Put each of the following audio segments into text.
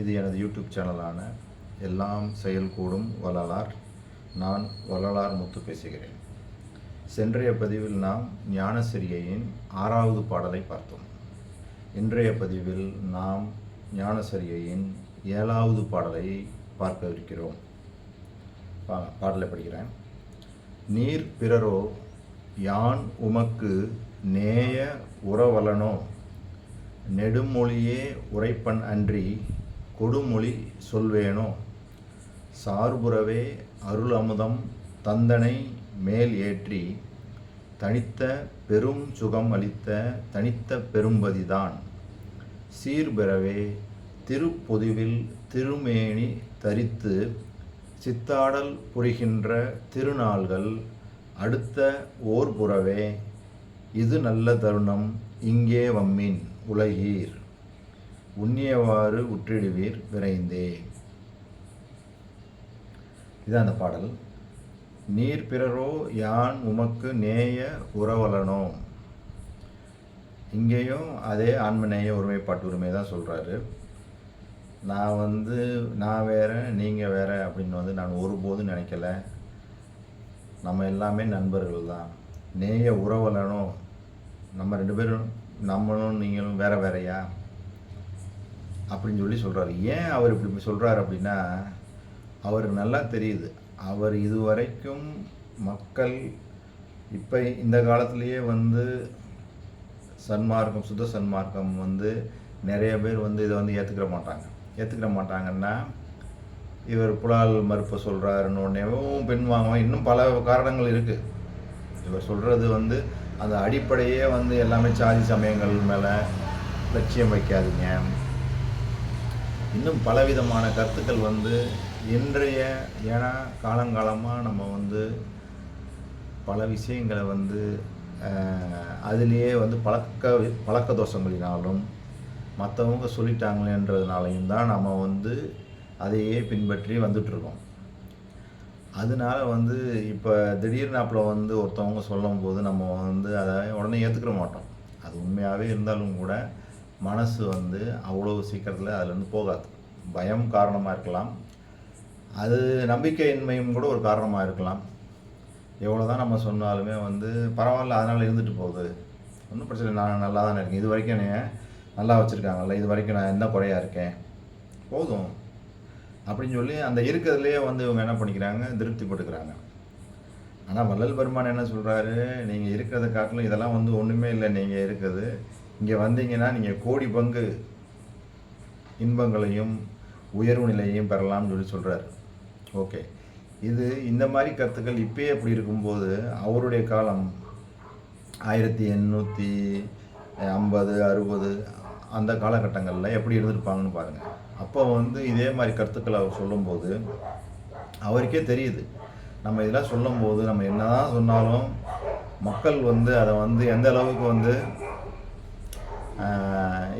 இது எனது யூடியூப் சேனலான எல்லாம் செயல்கூடும் வள்ளலார். நான் வள்ளலார் முத்து பேசுகிறேன். சென்றைய பதிவில் நாம் ஞானசிரியையின் ஆறாவது பாடலை பார்த்தோம். இன்றைய பதிவில் நாம் ஞானசரியையின் ஏழாவது பாடலை பார்க்கவிருக்கிறோம் பாடலை படிக்கிறேன். நீர் பிறரோ யான் உமக்கு நேய உறவலனோ நெடுமொழியே உரைப்பன் அன்றி கொடுமொழி சொல்வேனோ? சார்புறவே அருள் அமுதம் தந்தனை மேல் ஏற்றி தனித்த பெரும் சுகம் அளித்த தனித்த பெரும்பதிதான். சீர்பெறவே திருப்பொதுவில் திருமேனி தரித்து சித்தாடல் புரிகின்ற திருநாள்கள் அடுத்த ஓர் புறவே இது நல்ல தருணம் இங்கே வம்மின் உலகீர். உண்ணியவாறு உற்றிடுவீர் விரைந்தே. இதான் அந்த பாடல். நீர் பிறரோ யான் உமக்கு நேய உறவலனோ இங்கேயும் அதே ஆண்மநேய ஒருமைப்பாட்டு உரிமை தான் சொல்கிறாரு நான் வந்து நான் வேற நீங்கள் வேற அப்படின்னு வந்து நான் ஒருபோதும் நினைக்கல. நம்ம எல்லாமே நண்பர்கள் தான். நேய உறவலனோ நம்ம ரெண்டு பேரும் நம்மளும் நீங்களும் வேற வேறையா? அப்படின்னு சொல்லி சொல்கிறாரு ஏன் அவர் இப்படி சொல்கிறாரு அப்படின்னா அவருக்கு நல்லா தெரியுது. அவர் இதுவரைக்கும் மக்கள் இப்போ இந்த காலத்திலேயே வந்து சன்மார்க்கம் சுத்த சன்மார்க்கம் வந்து நிறைய பேர் வந்து இதை வந்து ஏற்றுக்கிற மாட்டாங்க. ஏற்றுக்கிற மாட்டாங்கன்னா இவர் புலால் மறுப்பை சொல்கிறாருன்னு உடனேவும் பெண் வாங்குவோம் இன்னும் பல காரணங்கள் இருக்குது இவர் சொல்கிறது வந்து அந்த அடிப்படையே வந்து எல்லாமே சாதி சமயங்கள் மேலே லட்சியம் வைக்காதீங்க. இன்னும் பலவிதமான கருத்துக்கள் வந்து இன்றைய ஏன்னா காலங்காலமாக நம்ம வந்து பல விஷயங்களை வந்து அதுலேயே வந்து பழக்க பழக்க தோஷங்களினாலும் மற்றவங்க சொல்லிட்டாங்களேன்றதுனாலையும் தான் நம்ம வந்து அதையே பின்பற்றி வந்துட்ருக்கோம். அதனால வந்து இப்போ திடீர்னாப்பில் வந்து ஒருத்தவங்க சொல்லும் போது நம்ம வந்து அதை உடனே ஏற்றுக்கிற மாட்டோம். அது உண்மையாகவே இருந்தாலும் கூட மனசு வந்து அவ்வளோ சீக்கிரத்தில் அதுலேருந்து போகாது. பயம் காரணமாக இருக்கலாம். அது நம்பிக்கையின்மையும் கூட ஒரு காரணமாக இருக்கலாம். எவ்வளோ தான் நம்ம சொன்னாலுமே வந்து பரவாயில்ல அதனால் இருந்துட்டு போகுது. ஒன்றும் பிரச்சனை இல்லை. நான் நல்லா தானே இருக்கேன். இது வரைக்கும் என்னைய நல்லா வச்சுருக்காங்கல்ல. இது வரைக்கும் நான் என்ன குறையாக இருக்கேன்? போதும். அப்படின்னு சொல்லி அந்த இருக்கிறதுலையே வந்து இவங்க என்ன பண்ணிக்கிறாங்க? திருப்தி பட்டுக்கிறாங்க. ஆனால் வள்ளல் பெருமான் என்ன சொல்கிறாரு நீங்கள் இருக்கிறத காட்டிலும் இதெல்லாம் வந்து ஒன்றுமே இல்லை. நீங்கள் இருக்குது இங்கே வந்தீங்கன்னா நீங்கள் கோடி பங்கு இன்பங்களையும் உயர்வு நிலையையும் பெறலாம்னு சொல்லி சொல்கிறார் ஓகே. இது இந்த மாதிரி கருத்துக்கள் இப்பயே அப்படி இருக்கும்போது அவருடைய காலம் ஆயிரத்தி எண்ணூற்றி ஐம்பது அறுபது அந்த காலகட்டங்களில் எப்படி இருந்திருப்பாங்கன்னு பாருங்கள் அப்போ வந்து இதே மாதிரி கருத்துக்களை அவர் சொல்லும்போது அவருக்கே தெரியுது. நம்ம இதெல்லாம் சொல்லும்போது நம்ம என்ன தான் சொன்னாலும் மக்கள் வந்து அதை வந்து எந்த அளவுக்கு வந்து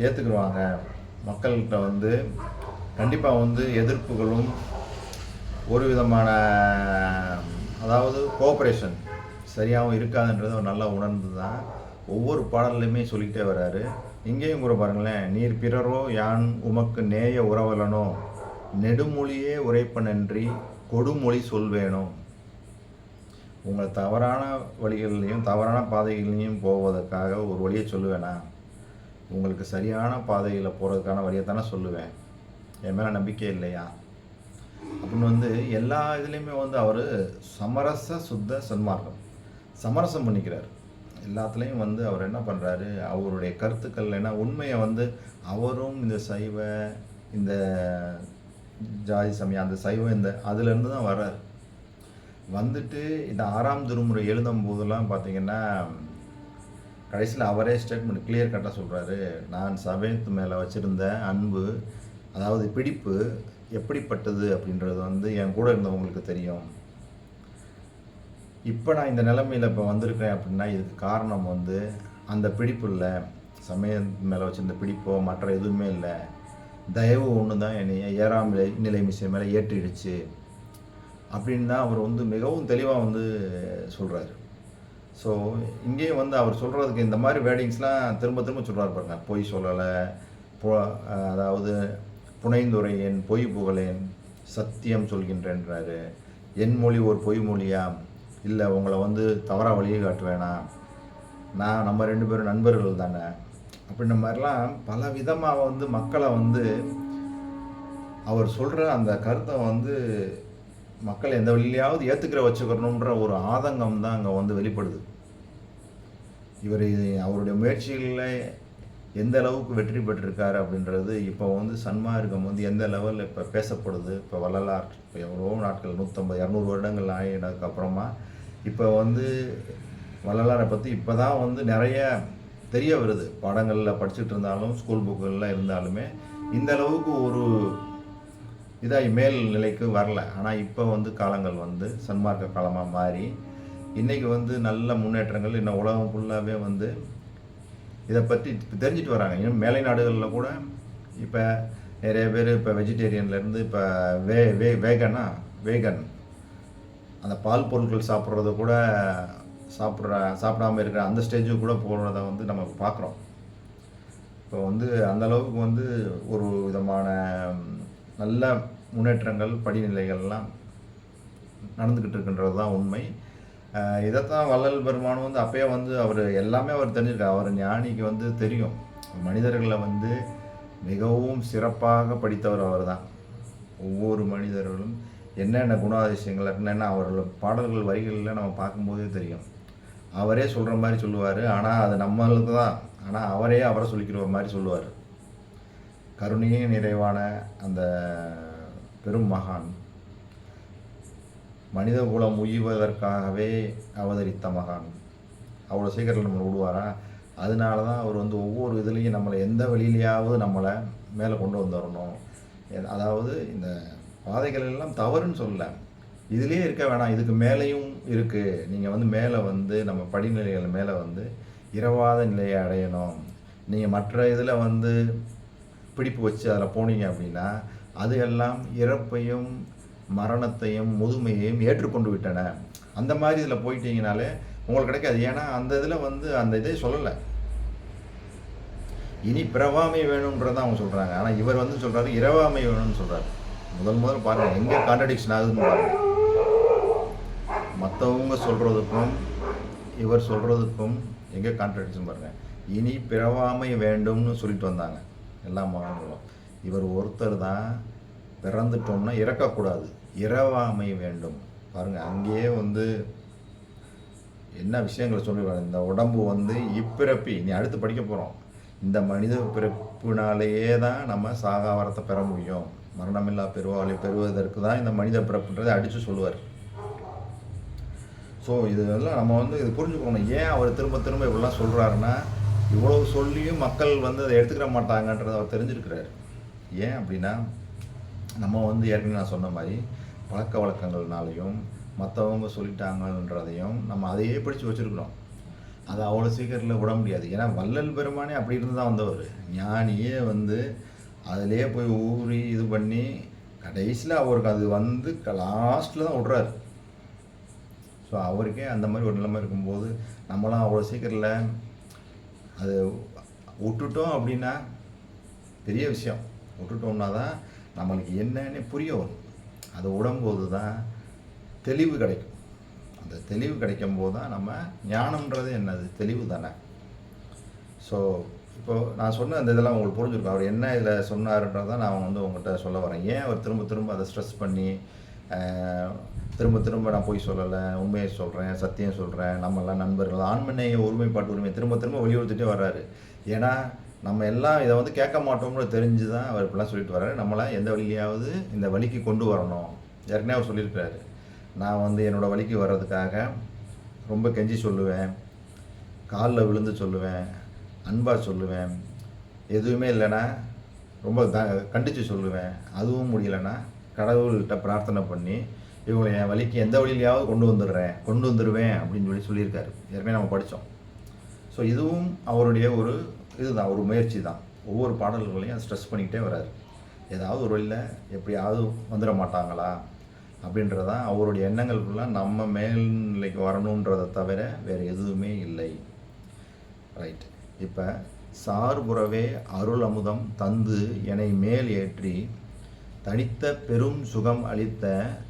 ஏற்றுக்குருவாங்க மக்கள்கிட்ட வந்து கண்டிப்பாக வந்து எதிர்ப்புகளும் ஒரு விதமான அதாவது கோஆப்ரேஷன் சரியாகவும் இருக்காதுன்றது ஒரு நல்லா உணர்ந்து தான் ஒவ்வொரு பாடல்லையுமே சொல்லிக்கிட்டே வர்றாரு. இங்கேயும் கூட பாருங்களேன் நீர் பிறரோ யான் உமக்கு நேய உறவலனோ நெடுமொழியே உரைப்பனன்றி கொடுமொழி சொல்வேணும் உங்களை தவறான வழிகள்லையும் தவறான பாதைகள்லையும் போவதற்காக ஒரு வழியை சொல்லுவேனா? உங்களுக்கு சரியான பாதையில் போகிறதுக்கான வழியை தானே சொல்லுவேன். என் மேலே நம்பிக்கை இல்லையா? அப்படின்னு வந்து எல்லா இதுலேயுமே வந்து அவர் சமரச சுத்த சன்மார்க்கம். சமரசம் பண்ணிக்கிறார். எல்லாத்துலேயும் வந்து அவர் என்ன பண்ணுறாரு அவருடைய கருத்துக்கள் என்ன? உண்மையை வந்து அவரும் இந்த சைவ இந்த ஜாதி சமயம் அந்த சைவம் இந்த அதுலேருந்து தான் வர்றார். வந்துட்டு இந்த ஆறாம் திருமுறை எழுதும் போதெல்லாம் பார்த்தீங்கன்னா கடைசியில் அவரே ஸ்டேட்மெண்ட் கிளியர் கட்டாக சொல்கிறாரு நான் சபைத்து மேலே வச்சுருந்த அன்பு அதாவது பிடிப்பு எப்படிப்பட்டது அப்படின்றது வந்து என் கூட இருந்தவங்களுக்கு தெரியும். இப்போ நான் இந்த நிலைமையில் இப்போ வந்திருக்கேன் அப்படின்னா இதுக்கு காரணம் வந்து அந்த பிடிப்பு இல்லை. சமயம் மேலே வச்சுருந்த பிடிப்போ மற்ற எதுவுமே இல்லை. தயவு ஒன்று தான் என்னை ஏறாம் நிலை நிலை மேலே ஏற்றிடுச்சு. அப்படின்னு தான் அவர் வந்து மிகவும் தெளிவாக வந்து சொல்கிறாரு ஸோ இங்கேயும் வந்து அவர் சொல்கிறதுக்கு இந்த மாதிரி வேர்டிங்ஸ்லாம் திரும்ப திரும்ப சொல்கிறார் பாருங்க. பொய் சொல்லலை பொ அதாவது புனைந்துரையேன் பொய் புகழேன் சத்தியம் சொல்கின்றேன்றாரு. என் மொழி ஒரு பொய் மொழியா இல்லை உங்களை வந்து தவறாக வழியை காட்டுவேனா நான் நம்ம ரெண்டு பேரும் நண்பர்கள் தானே. அப்படின்ற மாதிரிலாம் பல விதமாக வந்து மக்களை வந்து அவர் சொல்கிற அந்த கருத்தை வந்து மக்கள் எந்த வழியிலையாவது ஏற்றுக்கிற வச்சுக்கணுன்ற ஒரு ஆதங்கம் தான் அங்கே வந்து வெளிப்படுது. இவர் அவருடைய முயற்சிகளில் எந்த அளவுக்கு வெற்றி பெற்றிருக்காரு அப்படின்றது இப்போ வந்து சன்மார்க்கம் வந்து எந்த லெவலில் இப்போ பேசப்படுது? இப்போ வள்ளலார் இப்போ எவ்வளோ நாட்கள் நூற்றம்பது இரநூறு வருடங்கள் ஆகினதுக்கு அப்புறமா இப்போ வந்து வள்ளலாரை பற்றி இப்போ தான் வந்து நிறைய தெரிய வருது. பாடங்களில் படிச்சுட்டு இருந்தாலும் ஸ்கூல் புக்குகளில் இருந்தாலுமே இந்த அளவுக்கு ஒரு இதாகி மேல் நிலைக்கு வரல. ஆனால் இப்போ வந்து காலங்கள் வந்து சன்மார்க்க காலமாக மாறி இன்றைக்கி வந்து நல்ல முன்னேற்றங்கள் இன்னும் உலகம் ஃபுல்லாகவே வந்து இதை பற்றி தெரிஞ்சுட்டு வராங்க. இன்னும் மேலை நாடுகளில் கூட இப்போ நிறைய பேர் இப்போ வெஜிடேரியன்லேருந்து இப்போ வே வே வேகனா வேகன் அந்த பால் பொருட்கள் சாப்பிட்றத கூட சாப்பிட்ற சாப்பிடாம இருக்கிற அந்த ஸ்டேஜுக்கு கூட போகிறத வந்து நம்ம பார்க்குறோம். இப்போ வந்து அந்த அளவுக்கு வந்து ஒரு விதமான நல்ல முன்னேற்றங்கள் படிநிலைகள்லாம் நடந்துக்கிட்டு இருக்கின்றது தான் உண்மை. இதைத்தான் வள்ளல் பெருமான் வந்து அப்பயே வந்து அவர் எல்லாமே அவர் தெரிஞ்சிருக்கார். அவர் ஞானிக்கு வந்து தெரியும். மனிதர்களை வந்து மிகவும் சிறப்பாக படித்தவர் அவர் தான் ஒவ்வொரு மனிதர்களும் என்னென்ன குணாதிசயங்கள் என்னென்ன அவரோட பாடல்கள் வரிகளில் நம்ம பார்க்கும்போதே தெரியும். அவரே சொல்கிற மாதிரி சொல்லுவார். ஆனால் அது நம்மளுக்கு தான் ஆனால் அவரே அவரை சொல்லிக்கிற மாதிரி சொல்லுவார். கருணையே நிறைவான அந்த பெரும் மகான். மனித குலம் உய்வதற்காகவே அவதரித்த மகான். அவ்வளோ சீக்கிரத்தில் நம்மளை விடுவாரா? அதனால தான் அவர் வந்து ஒவ்வொரு இதுலேயும் நம்மளை எந்த வழியிலையாவது நம்மளை மேலே கொண்டு வந்துடணும் எ- அதாவது இந்த பாதைகள் எல்லாம் தவறுன்னு சொல்லலை. இதுலேயே இருக்க வேணாம். இதுக்கு மேலேயும் இருக்குது நீங்கள் வந்து மேலே வந்து நம்ம படிநிலைகள் மேலே வந்து இரவாத நிலையை அடையணும். நீங்கள் மற்ற இதில் வந்து பிடிப்பு வச்சு அதில் போனீங்க அப்படின்னா அது எல்லாம் இறப்பையும் மரணத்தையும் முதுமையையும் ஏற்றுக்கொண்டு விட்டன. அந்த மாதிரி இதில் போயிட்டீங்கனாலே உங்களுக்கு கிடைக்காது. ஏன்னா அந்த இதில் வந்து அந்த இதை சொல்லலை. இனி பிறவாமை வேணுன்றதான் அவங்க சொல்கிறாங்க ஆனால் இவர் வந்து சொல்கிறாரு இரவாமை வேணும்னு சொல்கிறாரு முதல் முதல் பாருங்கள் எங்கே கான்ட்ரடிக்ஷன் ஆகுதுன்னு பாருங்கள் மற்றவங்க சொல்கிறதுக்கும் இவர் சொல்கிறதுக்கும் எங்கே கான்ட்ரடிக்ஷன் பாருங்கள் இனி பிறவாமை வேண்டும்னு சொல்லிட்டு வந்தாங்க. எல்லா மகன்களும் இவர் ஒருத்தர் தான் பிறந்துட்டோம்னா இறக்கக்கூடாது. இரவாமை வேண்டும். பாருங்கள் அங்கேயே வந்து என்ன விஷயங்களை சொல்லுவாங்க இந்த உடம்பு வந்து இப்பிறப்பி. நீ அடுத்து படிக்க போகிறோம் இந்த மனித பிறப்பினாலேயே தான் நம்ம சாகாவரத்தை பெற முடியும். மரணமில்லா பெருவாளை பெறுவதற்கு தான் இந்த மனித பிறப்புன்றதை அடித்து சொல்லுவார். ஸோ இதெல்லாம் நம்ம வந்து இது புரிஞ்சுக்கணும். ஏன் அவர் திரும்ப திரும்ப இப்படிலாம் சொல்கிறாருன்னா இவ்வளவு சொல்லியும் மக்கள் வந்து அதை எடுத்துக்கிற மாட்டாங்கன்றதை அவர் தெரிஞ்சிருக்கிறார். ஏன் அப்படின்னா நம்ம வந்து ஏற்கனவே நான் சொன்ன மாதிரி பழக்க வழக்கங்கள்னாலையும் மற்றவங்க சொல்லிட்டாங்கன்றதையும் நம்ம அதையே பிடிச்சி வச்சுருக்கிறோம். அதை அவ்வளோ சீக்கிரத்தில் விட முடியாது. ஏன்னா வள்ளல் பெருமானே அப்படி இருந்து தான் வந்தவர். ஞானியே வந்து அதிலே போய் ஊறி இது பண்ணி கடைசியில் அவருக்கு அது வந்து லாஸ்ட்டில் தான் விட்றாரு. ஸோ அவருக்கே அந்த மாதிரி ஒரு நிலைமை இருக்கும்போது நம்மளாம் அவ்வளோ சீக்கிரத்தில் அது விட்டுட்டோம் அப்படின்னா பெரிய விஷயம். விட்டுட்டோம்னா தான் நம்மளுக்கு என்னன்னு புரிய வரும். அதை விடும்போது தான் தெளிவு கிடைக்கும். அந்த தெளிவு கிடைக்கும் போது தான் நம்ம ஞானம்ன்றது என்னது? தெளிவு தானே. ஸோ இப்போ நான் சொன்ன அந்த இதெல்லாம் உங்களுக்கு புரிஞ்சிருக்கும். அவர் என்ன இதில் சொன்னாருன்றதை நான் வந்து உங்கள்கிட்ட சொல்ல வரேன். ஏன் அவர் திரும்ப திரும்ப அதை ஸ்ட்ரெஸ் பண்ணி திரும்ப திரும்ப நான் போய் சொல்லலை உண்மையை சொல்கிறேன் சத்தியம் சொல்கிறேன் நம்மெல்லாம் நண்பர்கள் ஆண்மனைய ஒருமைப்பாட்டு உரிமை திரும்ப திரும்ப வலியுறுத்திட்டே வர்றாரு. ஏன்னா நம்ம எல்லாம் இதை வந்து கேட்க மாட்டோம்னு தெரிஞ்சு தான் அவர் இப்படிலாம் சொல்லிட்டு வர்றாரு. நம்மளாம் எந்த வழியாவது இந்த வழிக்கு கொண்டு வரணும். ஏற்கனவே அவர் சொல்லியிருக்கிறாரு. நான் வந்து என்னோடய வழிக்கு வர்றதுக்காக ரொம்ப கெஞ்சி சொல்லுவேன் காலில் விழுந்து சொல்லுவேன் அன்பாக சொல்லுவேன். எதுவுமே இல்லைன்னா ரொம்ப த கண்டித்து சொல்லுவேன். அதுவும் முடியலைன்னா கடவுள்கிட்ட பிரார்த்தனை பண்ணி இவங்களை என் வழிக்கு எந்த வழியிலையாவது கொண்டு வந்துடுறேன் கொண்டு வந்துடுவேன் அப்படின்னு சொல்லி சொல்லியிருக்காரு. ஏற்கனவே நம்ம படித்தோம் ஸோ இதுவும் அவருடைய ஒரு இதுதான் ஒரு முயற்சி தான். ஒவ்வொரு பாடல்களையும் ஸ்ட்ரெஸ் பண்ணிக்கிட்டே வராரு. ஏதாவது ஒரு வழியில் எப்படியாவது வந்துட மாட்டாங்களா அப்படின்றதான் அவருடைய எண்ணங்களுக்குலாம் நம்ம மேல்நிலைக்கு வரணுன்றதை தவிர வேறு எதுவுமே இல்லை. ரைட் இப்போ சார்புறவே அருள் அமுதம் தந்து என்னை மேல் ஏற்றி தனித்த பெரும் சுகம் அளித்த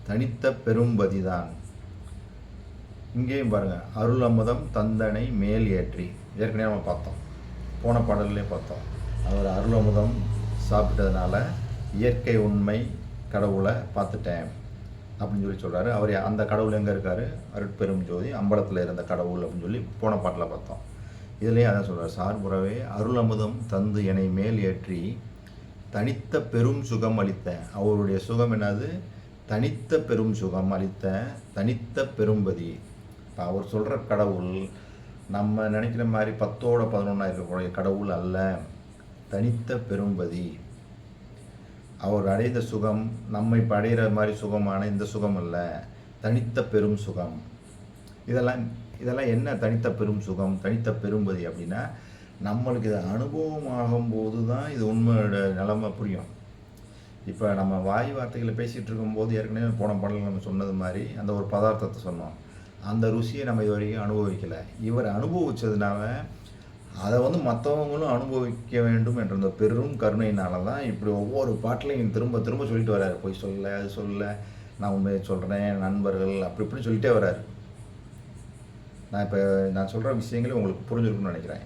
தனித்த பெரும்பதிதான் இங்கேயும் பாருங்கள் அருள் அமுதம் தந்தனை மேல் ஏற்றி. ஏற்கனவே நம்ம பார்த்தோம். போன பாடல்லே பார்த்தோம். அவர் அருள் அமுதம் சாப்பிட்டதுனால இயற்கை உண்மை கடவுளை பார்த்துட்டேன் அப்படின்னு சொல்லி சொல்கிறாரு அவர் அந்த கடவுள் எங்கே இருக்கார்? அருட்பெரும் ஜோதி அம்பலத்தில் இருந்த கடவுள் அப்படின்னு சொல்லி போன பாட்டில் பார்த்தோம். இதுலேயும் அதான் சொல்கிறார் சார்புறவே அருள் அமுதம் தந்து என்னை மேல் ஏற்றி தனித்த பெரும் சுகம் அளித்த அவருடைய சுகம் என்னது? தனித்த பெரும் சுகம் அளித்த தனித்த பெரும்பதி. இப்போ அவர் சொல்கிற கடவுள் நம்ம நினைக்கிற மாதிரி பத்தோட பதினொன்றா இருக்கக்கூடிய கடவுள் அல்ல. தனித்த பெரும்பதி. அவர் அடைந்த சுகம் நம்ம இப்போ அடைகிற மாதிரி சுகமான இந்த சுகம் அல்ல. தனித்த பெரும் சுகம். இதெல்லாம் இதெல்லாம் என்ன தனித்த பெரும் சுகம்? தனித்த பெரும்பதி அப்படின்னா நம்மளுக்கு இது அனுபவம் ஆகும்போது தான் இது உண்மையோட நிலமை புரியும். இப்போ நம்ம வாய் வார்த்தைகளை பேசிகிட்டு இருக்கும்போது ஏற்கனவே போன பாடலில் நம்ம சொன்னது மாதிரி அந்த ஒரு பதார்த்தத்தை சொன்னோம். அந்த ருசியை நம்ம இது வரைக்கும் அனுபவிக்கலை. இவர் அனுபவித்ததுனால அதை வந்து மற்றவங்களும் அனுபவிக்க வேண்டும் என்ற அந்த பெரும் கருணையினால தான் இப்படி ஒவ்வொரு பாட்டிலையும் திரும்ப திரும்ப சொல்லிட்டு வர்றாரு போய் சொல்ல அது சொல்ல நான் உண்மையை சொல்கிறேன் நண்பர்கள் அப்படி இப்படி சொல்லிட்டே வர்றாரு நான் இப்போ நான் சொல்கிற விஷயங்களே உங்களுக்கு புரிஞ்சிருக்குன்னு நினைக்கிறேன்.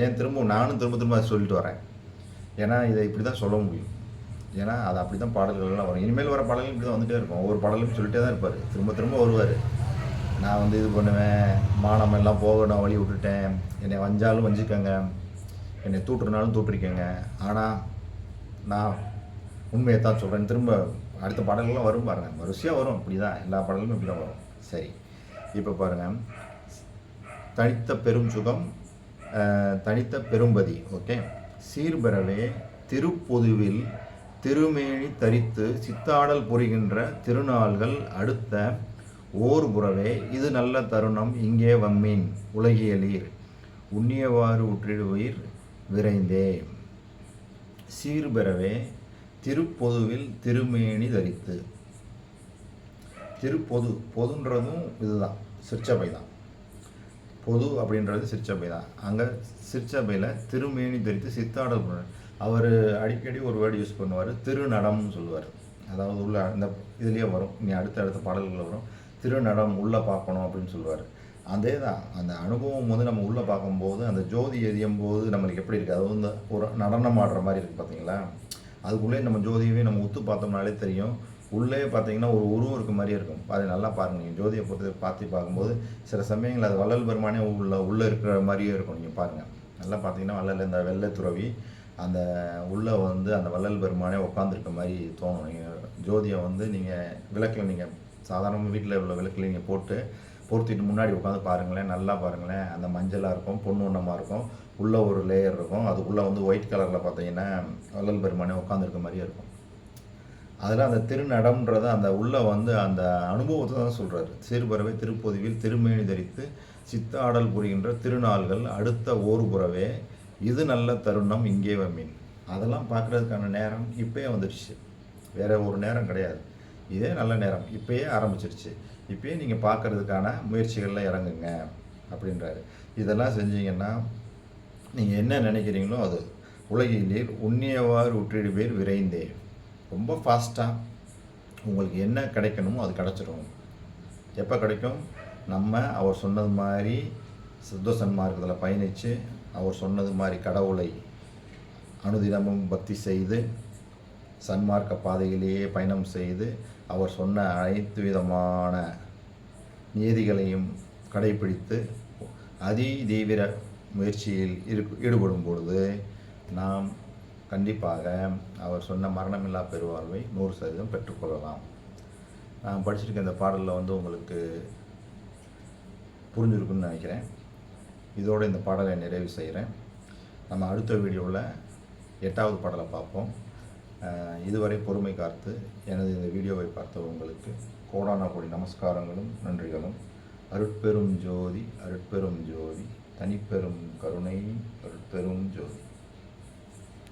ஏன் திரும்ப நானும் திரும்ப திரும்ப அதை சொல்லிட்டு வரேன். ஏன்னா இதை இப்படி தான் சொல்ல முடியும். ஏன்னா அது அப்படி தான் பாடல்கள்லாம் வரும். இனிமேல் வர பாடல்கள் இப்படி தான் வந்துட்டே இருக்கும். ஒவ்வொரு பாடலும் சொல்லிட்டே தான் இருப்பார். திரும்ப திரும்ப வருவார். நான் வந்து இது பண்ணுவேன். மானம் எல்லாம் போகணும் வழி விட்டுட்டேன். என்னை வஞ்சாலும் வஞ்சிக்கங்க. என்னை தூட்டுறனாலும் தூட்டிருக்கேங்க ஆனால் நான் உண்மையை தான் சொல்கிறேன் திரும்ப அடுத்த பாடல்கள்லாம் வரும் பாருங்கள் வரிசையாக வரும். இப்படி தான் எல்லா பாடல்களும் இப்படி தான் வரும். சரி. இப்போ பாருங்கள் தனித்த பெரும் சுகம் தனித்த பெரும்பதி ஓகே சீர்பெறவே திருப்பொதுவில் திருமேனி தரித்து சித்தாடல் புரிகின்ற திருநாள்கள் அடுத்த ஓர் புறவே இது நல்ல தருணம் இங்கே வம்மீன் உலகியலீர் உண்ணியவாறு உற்றிடுவீர் விரைந்தே. சீர்பெறவே திருப்பொதுவில் திருமேனி தரித்து. திருப்பொது பொதுன்றதும் இதுதான் சிற்சபை தான் பொது அப்படின்றது சிற்சபை தான். அங்கே சிற்சபையில் திருமேனி தெரித்து சித்தாடல் பண்ண அவர் அடிக்கடி ஒரு வேர்டு யூஸ் பண்ணுவார். திருநடம்னு சொல்லுவார். அதாவது உள்ள அந்த இதுலேயே வரும். நீ அடுத்த அடுத்த பாடல்களில் வரும். திருநடம் உள்ளே பார்க்கணும் அப்படின்னு சொல்லுவார். அதே தான் அந்த அனுபவம் வந்து நம்ம உள்ளே பார்க்கும்போது அந்த ஜோதி எரியும் போது நம்மளுக்கு எப்படி இருக்குது அது வந்து ஒரு நடனம் ஆடுற மாதிரி இருக்குது பார்த்தீங்களா அதுக்குள்ளே நம்ம ஜோதியவே நம்ம உத்து பார்த்தோம்னாலே தெரியும். உள்ளே பார்த்தீங்கன்னா ஒரு உருவம் இருக்க மாதிரியே இருக்கும். அது நல்லா பாருங்க. நீங்கள் ஜோதியை பொறுத்து பார்த்து பார்க்கும்போது சில சமயங்கள் அது வள்ளல் பெருமானே உள்ள உள்ளே இருக்கிற மாதிரியே இருக்கும். நீங்கள் பாருங்கள் நல்லா பார்த்தீங்கன்னா வள்ளல் இந்த வெள்ளை துறவி அந்த உள்ளே வந்து அந்த வள்ளல் பெருமானே உட்காந்துருக்க மாதிரி தோணும். நீங்கள் ஜோதியை வந்து நீங்கள் விளக்கில் நீங்கள் சாதாரண வீட்டில் உள்ள விளக்கில் நீங்கள் போட்டு பொருத்திட்டு முன்னாடி உட்காந்து பாருங்களேன். நல்லா பாருங்களேன். அந்த மஞ்சளாக இருக்கும் பொண்ணு வண்ணமாக இருக்கும். உள்ளே ஒரு லேயர் இருக்கும். அதுக்குள்ளே வந்து ஒயிட் கலரில் பார்த்தீங்கன்னா வள்ளல் பெருமானே உட்காந்துருக்க மாதிரியே இருக்கும். அதில் அந்த திருநடம்ன்றத அந்த உள்ளே வந்து அந்த அனுபவத்தை தான் சொல்கிறாரு சிறுபறவை திருப்பொதுவில் திருமேனி தரித்து சித்தாடல் புரிகின்ற திருநாள்கள் அடுத்த ஓர் புறவே இது நல்ல தருணம் இங்கே மீன் அதெல்லாம் பார்க்குறதுக்கான நேரம் இப்போயே வந்துடுச்சு. வேற ஒரு நேரம் கிடையாது. இதே நல்ல நேரம் இப்பயே ஆரம்பிச்சிருச்சு. இப்போயே நீங்கள் பார்க்கறதுக்கான முயற்சிகளில் இறங்குங்க அப்படின்றாரு. இதெல்லாம் செஞ்சீங்கன்னா நீங்கள் என்ன நினைக்கிறீங்களோ அது. உலகிலேயே உண்ணியவாறு உற்றிடுவேர் விரைந்தேன் ரொம்ப ஃபாஸ்ட்டாக உங்களுக்கு என்ன கிடைக்கணுமோ அது கிடச்சிரும். எப்போ கிடைக்கும்? நம்ம அவர் சொன்னது மாதிரி சித்த சன்மார்க்கத்தில் பயணித்து அவர் சொன்னது மாதிரி கடவுளை அனுதினமும் பக்தி செய்து சன்மார்க்க பாதையிலேயே பயணம் செய்து அவர் சொன்ன அனைத்து விதமான நியதிகளையும் கடைபிடித்து அதி தீவிர முயற்சியில் இரு- ஈடுபடும் பொழுது நாம் கண்டிப்பாக அவர் சொன்ன மரணமில்லா பெருவாழ்வை நூறு சதவீதம் பெற்றுக்கொள்ளலாம். நான் படிச்சிருக்க இந்த பாடலில் வந்து உங்களுக்கு புரிஞ்சிருக்குன்னு நினைக்கிறேன். இதோட இந்த பாடலை நிறைவு செய்கிறேன். நம்ம அடுத்த வீடியோவில் எட்டாவது பாடலை பார்ப்போம். இதுவரை பொறுமை காத்து எனது இந்த வீடியோவை பார்த்த உங்களுக்கு கோடான கோடி நமஸ்காரங்களும் நன்றிகளும். அருட்பெரும் ஜோதி அருட்பெரும் ஜோதி தனிப்பெரும் கருணை அருட்பெரும் ஜோதி.